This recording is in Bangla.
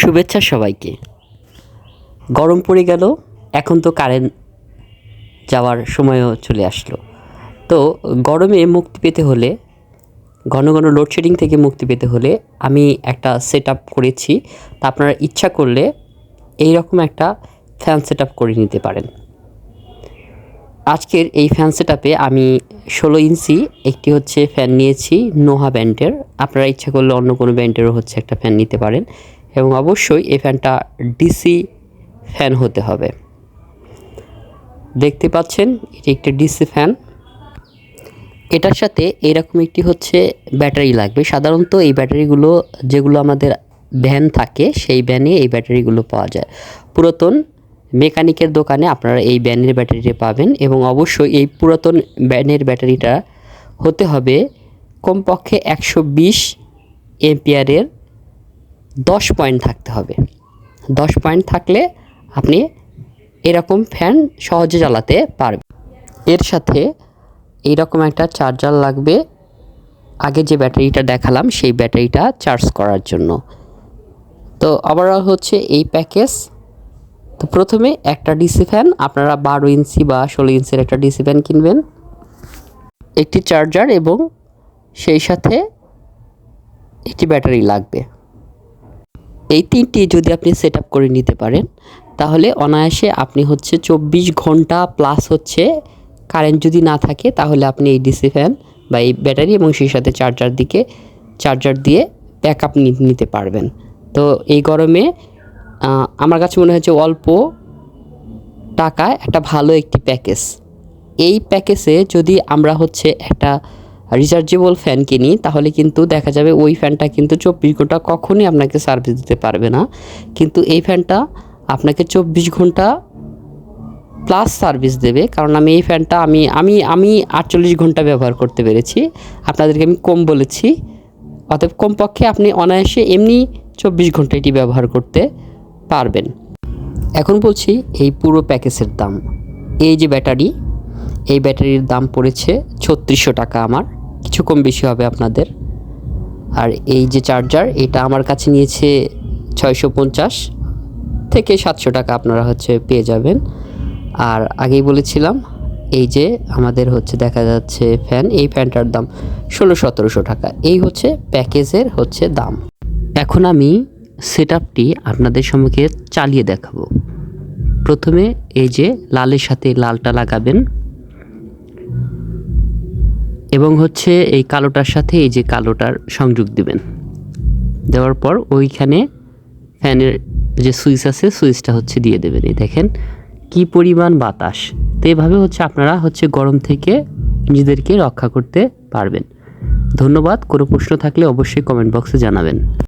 শুভেচ্ছা সবাইকে। গরম পড়ে গেল, এখন তো কারেন্ট যাওয়ার সময়ও চলে আসলো। তো গরমে মুক্তি পেতে হলে, ঘন ঘন লোডশেডিং থেকে মুক্তি পেতে হলে আমি একটা সেট আপ করেছি। তা আপনারা ইচ্ছা করলে এই রকম একটা ফ্যান সেট করে নিতে পারেন। আজকের এই ফ্যান সেটআপে আমি ষোলো ইঞ্চি একটি হচ্ছে ফ্যান নিয়েছি, নোহা ব্যান্ডের। আপনারা ইচ্ছা করলে অন্য কোনো ব্যান্ডেরও হচ্ছে একটা ফ্যান নিতে পারেন। এবং অবশ্যই এই ফ্যানটা ডিসি ফ্যান হতে হবে। দেখতে পাচ্ছেন, এটি একটি ডিসি ফ্যান এটার সাথে এরকম একটি হচ্ছে ব্যাটারি লাগবে। সাধারণত এই ব্যাটারিগুলো, যেগুলো আমাদের ভ্যান থাকে, সেই ভ্যানে এই ব্যাটারিগুলো পাওয়া যায়। পুরাতন মেকানিকের দোকানে আপনারা এই ব্যানের ব্যাটারিটা পাবেন এবং অবশ্যই এই পুরাতন ব্যানের ব্যাটারিটা হতে হবে কমপক্ষে একশো বিশ এম্পিয়ারের দশ পয়েন্ট থাকতে হবে। দশ পয়েন্ট থাকলে আপনি এরকম ফ্যান সহজে চালাতে পারবেন। এর সাথে এইরকম একটা চার্জার লাগবে। আগে যে ব্যাটারিটা দেখালাম, সেই ব্যাটারিটা চার্জ করার জন্য। তো আবার হচ্ছে এই প্যাকেজ। তো প্রথমে একটা ডিসি ফ্যান, আপনারা বারো ইঞ্চি বা ষোলো ইঞ্চির একটা ডিসি ফ্যান কিনবেন। একটি চার্জার এবং সেই সাথে একটি ব্যাটারি লাগবে। এই তিনটি যদি আপনি সেট আপ করে নিতে পারেন, তাহলে অনায়াসে আপনি হচ্ছে চব্বিশ ঘণ্টা প্লাস হচ্ছে কারেন্ট যদি না থাকে, তাহলে আপনি এই ডিসি ফ্যান বা এই ব্যাটারি এবং সেই সাথে চার্জার দিকে চার্জার দিয়ে ব্যাক আপ নিতে পারবেন। তো এই গরমে আমার কাছে মনে হচ্ছে অল্প টাকায় একটা ভালো একটি প্যাকেজ এই প্যাকেজে যদি আমরা হচ্ছে একটা রিচার্জেবল ফ্যান কিনি, তাহলে কিন্তু দেখা যাবে ওই ফ্যানটা কিন্তু চব্বিশ ঘণ্টা কখনোই আপনাকে সার্ভিস দিতে পারবে না। কিন্তু এই ফ্যানটা আপনাকে চব্বিশ ঘণ্টা প্লাস সার্ভিস দেবে। কারণ আমি এই ফ্যানটা আমি আমি আমি আটচল্লিশ ঘণ্টা ব্যবহার করতে পেরেছি। আপনাদেরকে আমি কম বলেছি। অতএব কমপক্ষে আপনি অনায়াসে এমনি চব্বিশ ঘণ্টা এটি ব্যবহার করতে পারবেন। এখন বলছি এই পুরো প্যাকেজের দাম। এই যে ব্যাটারি, এই ব্যাটারির দাম পড়েছে ছত্রিশশো টাকা আমার। কিছু কম বেশি হবে আপনাদের। আর এই যে চার্জার এটা আমার কাছে নিয়েছে ছয়শো পঞ্চাশ থেকে সাতশো টাকা আপনারা হচ্ছে পেয়ে যাবেন। আর আগেই বলেছিলাম, এই যে আমাদের হচ্ছে দেখা যাচ্ছে ফ্যান এই ফ্যানটার দাম ষোলো সতেরোশো টাকা। এই হচ্ছে প্যাকেজের হচ্ছে দাম। এখন আমি সেট আপটি আপনাদের সম্মুখে চালিয়ে দেখাবো। প্রথমে এই যে লালের সাথে লালটা লাগাবেন। এবং হচ্ছে এই কালোটার সাথে এই যে কালোটার সংযোগ দিবেন। দেওয়ার পর ওইখানে ফ্যানের যে সুইচ আছে, সুইচটা হচ্ছে দিয়ে দেবেন। এই দেখেন কি পরিমাণ বাতাস। তো এভাবে হচ্ছে আপনারা হচ্ছে গরম থেকে নিজেদেরকে রক্ষা করতে পারবেন। ধন্যবাদ। কোনো প্রশ্ন থাকলে অবশ্যই কমেন্ট বক্সে জানাবেন।